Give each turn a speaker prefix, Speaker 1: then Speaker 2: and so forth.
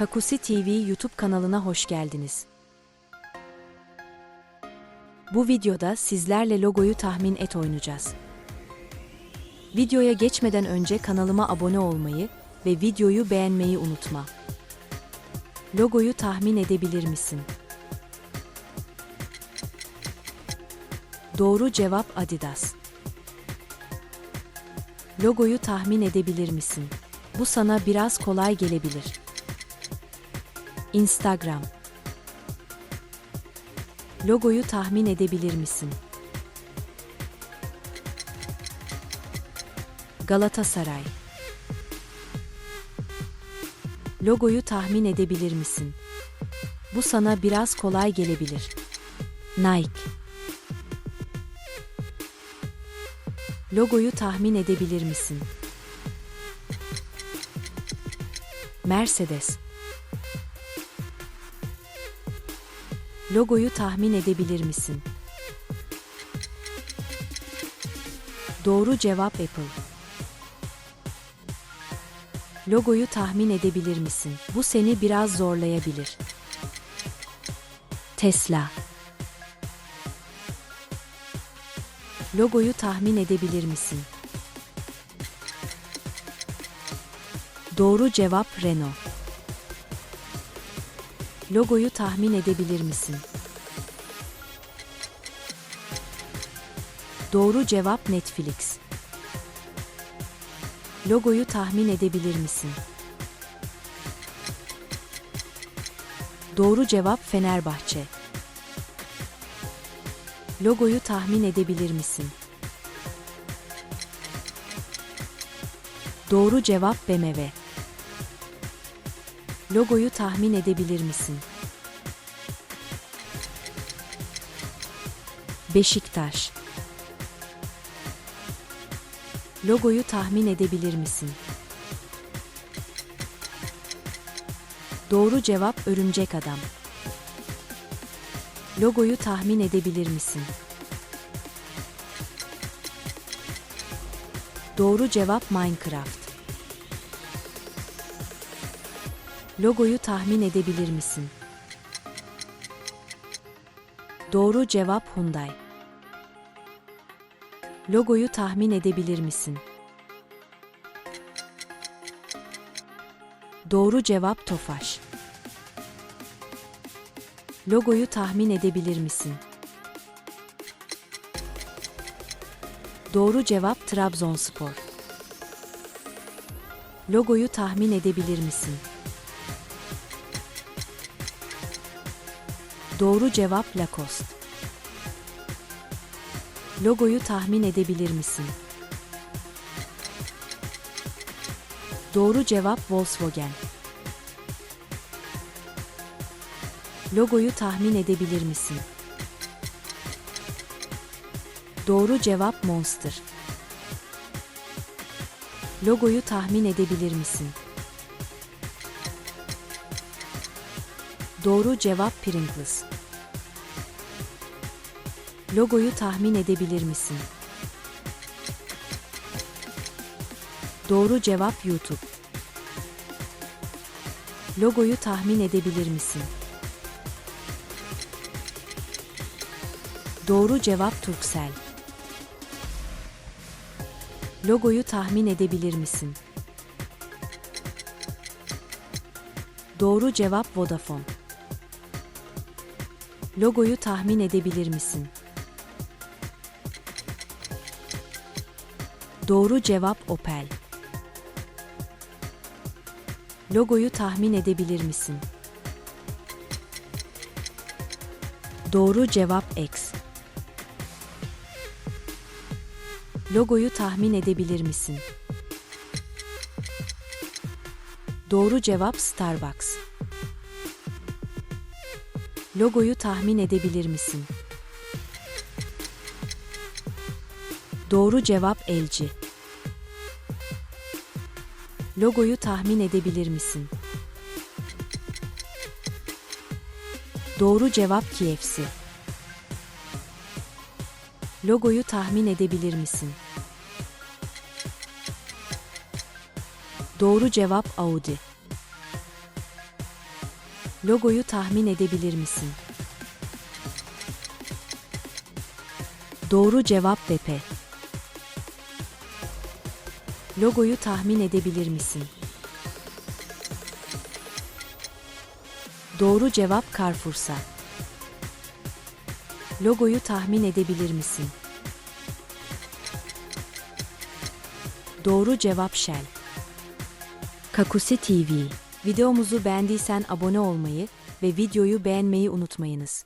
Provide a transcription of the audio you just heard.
Speaker 1: Kakusi TV YouTube kanalına hoş geldiniz. Bu videoda sizlerle logoyu tahmin et oynayacağız. Videoya geçmeden önce kanalıma abone olmayı ve videoyu beğenmeyi unutma. Logoyu tahmin edebilir misin? Doğru cevap Adidas. Logoyu tahmin edebilir misin? Bu sana biraz kolay gelebilir. Instagram. Logoyu tahmin edebilir misin? Galatasaray. Logoyu tahmin edebilir misin? Bu sana biraz kolay gelebilir. Nike. Logoyu tahmin edebilir misin? Mercedes. Logoyu tahmin edebilir misin? Doğru cevap Apple. Logoyu tahmin edebilir misin? Bu seni biraz zorlayabilir. Tesla. Logoyu tahmin edebilir misin? Doğru cevap Renault. Logoyu tahmin edebilir misin? Doğru cevap Netflix. Logoyu tahmin edebilir misin? Doğru cevap Fenerbahçe. Logoyu tahmin edebilir misin? Doğru cevap BMW. Logoyu tahmin edebilir misin? Beşiktaş. Logoyu tahmin edebilir misin? Doğru cevap Örümcek Adam. Logoyu tahmin edebilir misin? Doğru cevap Minecraft. Logoyu tahmin edebilir misin? Doğru cevap Hyundai. Logoyu tahmin edebilir misin? Doğru cevap Tofaş. Logoyu tahmin edebilir misin? Doğru cevap Trabzonspor. Logoyu tahmin edebilir misin? Doğru cevap Lacoste. Logoyu tahmin edebilir misin? Doğru cevap Volkswagen. Logoyu tahmin edebilir misin? Doğru cevap Monster. Logoyu tahmin edebilir misin? Doğru cevap Pringles. Logoyu tahmin edebilir misin? Doğru cevap YouTube. Logoyu tahmin edebilir misin? Doğru cevap Turkcell. Logoyu tahmin edebilir misin? Doğru cevap Vodafone. Logoyu tahmin edebilir misin? Doğru cevap Opel. Logoyu tahmin edebilir misin? Doğru cevap X. Logoyu tahmin edebilir misin? Doğru cevap Starbucks. Logoyu tahmin edebilir misin? Doğru cevap LG. Logoyu tahmin edebilir misin? Doğru cevap KFC. Logoyu tahmin edebilir misin? Doğru cevap Audi. Logoyu tahmin edebilir misin? Doğru cevap BP. Logoyu tahmin edebilir misin? Doğru cevap Carrefour'sa. Logoyu tahmin edebilir misin? Doğru cevap Shell. Kakusi TV. Videomuzu beğendiysen abone olmayı ve videoyu beğenmeyi unutmayınız.